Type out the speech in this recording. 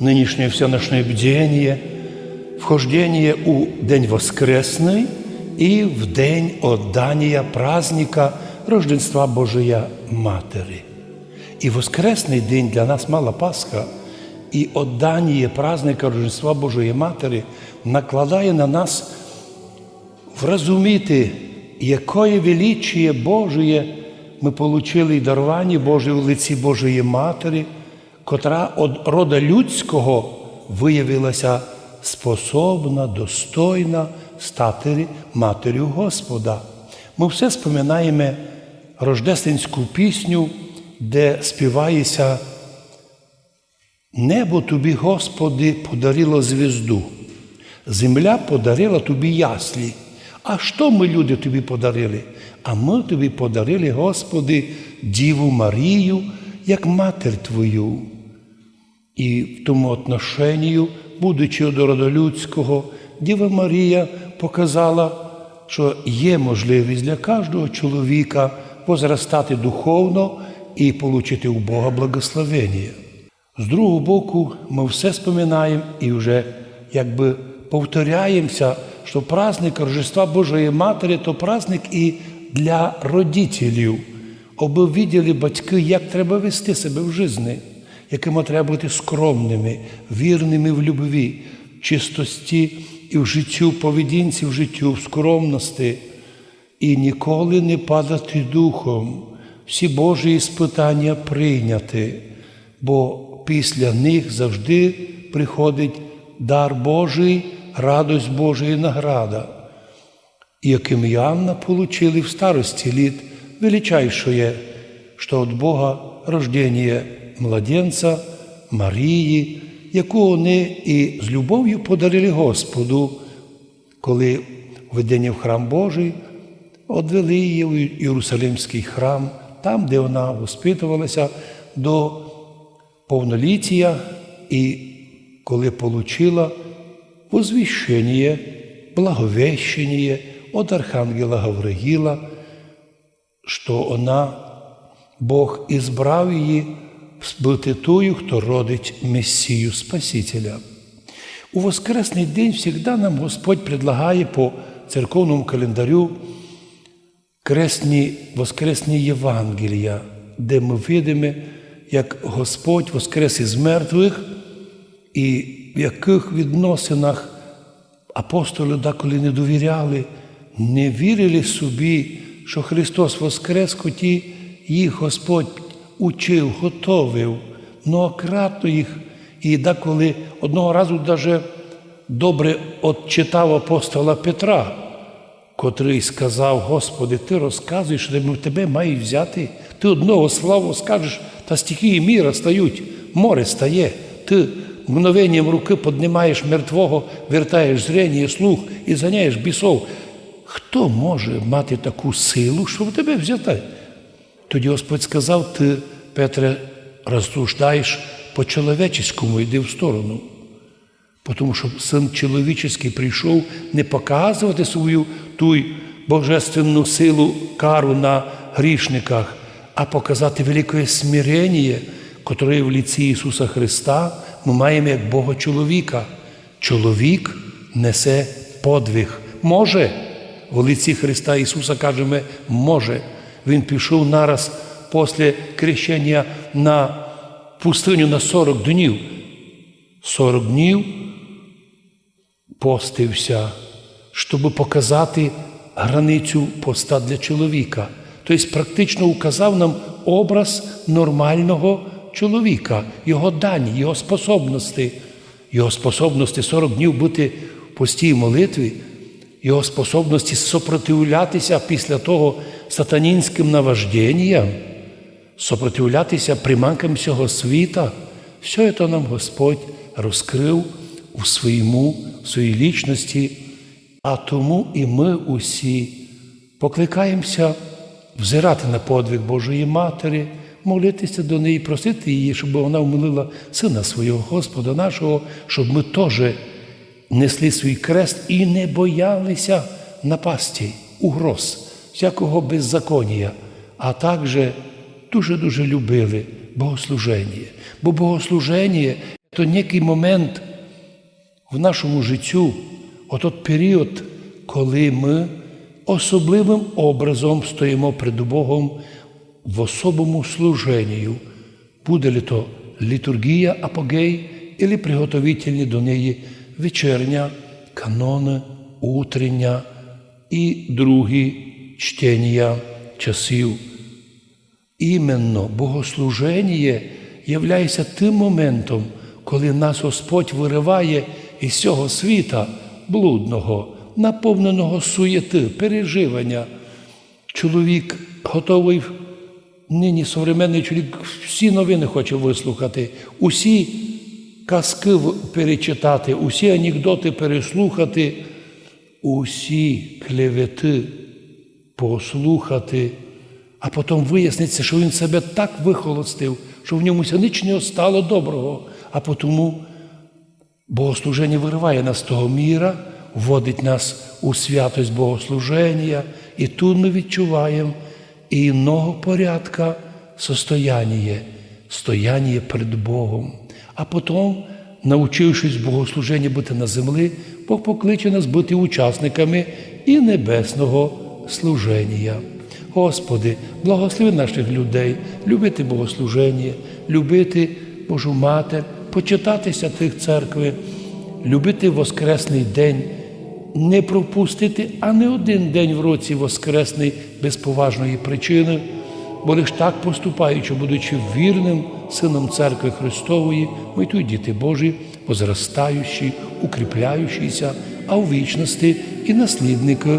нынешнее всеночное бдение, вхождение у День Воскресный и в день отдания праздника Рождества Божия Матери. І Воскресний день для нас мала Пасха, і отдання праздника Рождества Божої Матері накладає на нас врозуміти, якої величіє Божє ми і дарування Боже у лиці Божої Матері, котра від рода людського виявилася способна, достойна стати матір'ю Господа. Ми все споминаємо рождественську пісню, де співається Небо тобі, Господи, подарило звізду, земля подарила тобі яслі. А що ми, люди, тобі подарили? А ми тобі подарили, Господи, Діву Марію, як матір Твою. І в тому отношенню, будучи до роду людського, Діва Марія показала, що є можливість для кожного чоловіка возростати духовно і отримати у Бога благословення. З другого боку, ми все споминаємо і вже якби повторяємося, що праздник Рождества Божої Матері то праздник і для родителів, аби виділи батьки, як треба вести себе в житті, якими треба бути скромними, вірними в любві, чистості і в життю, в поведінці в життю, в скромності, і ніколи не падати духом, всі Божі іспитання прийняти, бо після них завжди приходить дар Божий, радость Божа і награда, яким Іоанна получили в старості літ величайшее, що від Бога рождення младенця Марії, яку вони і з любов'ю подарили Господу, коли введення в храм Божий одвели її в Єрусалимський храм, там, де вона воспитувалася до повноліття і коли получила возвіщення, благовещення від Архангела Гавриїла, що вона, Бог ізбрав її бути тою, хто родить Месію Спасителя. У Воскресний день завжди нам Господь предлагає по церковному календарю кресні, Воскресні Євангелія, де ми видимо, як Господь воскрес із мертвих, і в яких відносинах апостоли деколи не довіряли, не вірили собі, що Христос Воскрес, хоті їх Господь учив, готовив, многократно їх, і деколи одного разу навіть добре отчитав апостола Петра, котрий сказав, Господи, Ти розказуєш, що тебе мають взяти. Ти одного славу скажеш, та стихії міра стають, море стає. Ти мгновенням руки піднімаєш мертвого, вертаєш зрення, слух і заняєш бісов. Хто може мати таку силу, щоб тебе взяти? Тоді Господь сказав, ти, Петре, розсуждаєш по-чоловічеському, йди в сторону. Тому що син чоловічий прийшов не показувати свою ту божественну силу кару на грішниках, а показати велике смирення, котре в ліці Ісуса Христа ми маємо як Бога чоловіка. Чоловік несе подвиг. Може, в лиці Христа Ісуса кажемо, може. Він пішов нараз після крещення на пустиню на 40 днів. 40 днів постився, щоб показати границю поста для чоловіка. Тобто, практично указав нам образ нормального чоловіка, його дані, його способності, його способності 40 днів бути в постій молитві, його способності сопротивлятися після того сатанінським наважденням, сопротивлятися приманкам цього світа. Все це нам Господь розкрив у своєму, в своїй лічності, а тому і ми усі покликаємося взирати на подвиг Божої Матері, молитися до неї, просити її, щоб вона вмолила Сина свого Господа нашого, щоб ми теж несли свій крест і не боялися напасті, угроз, всякого беззаконня, а також дуже-дуже любили богослуження. Бо богослуження То некий момент в нашому життю, отот період, коли ми особливим образом стоїмо перед Богом в особому служенні. Буде ли то літургія апогей, або приготовительні до неї вечерня, канони, утрення і другі чтення часів. Іменно богослуження являється тим моментом, коли нас Господь вириває із цього світа блудного, наповненого суєти, переживання. Чоловік готовий, нині современний чоловік всі новини хоче вислухати, усі казки перечитати, усі анекдоти переслухати, усі клевети послухати, а потім виясниться, що він себе так вихолостив, що в ньому ніч не стало доброго, а тому Богослуження вириває нас з того міра, вводить нас у святость Богослуження, і тут ми відчуваємо іного порядка состояння, стояння перед Богом. А потім, навчившись богослуження бути на землі, Бог покличе нас бути учасниками і небесного служення. Господи, благослови наших людей, любити богослуження, любити Божу Матер, почитатися тих церкви, любити Воскресний день, не пропустити а не один день в році Воскресний без поважної причини, бо лиш так поступаючи, будучи вірним сином церкви Христової, ми тут діти Божі, возростаючі, укріпляючіся, а у вічності і наслідники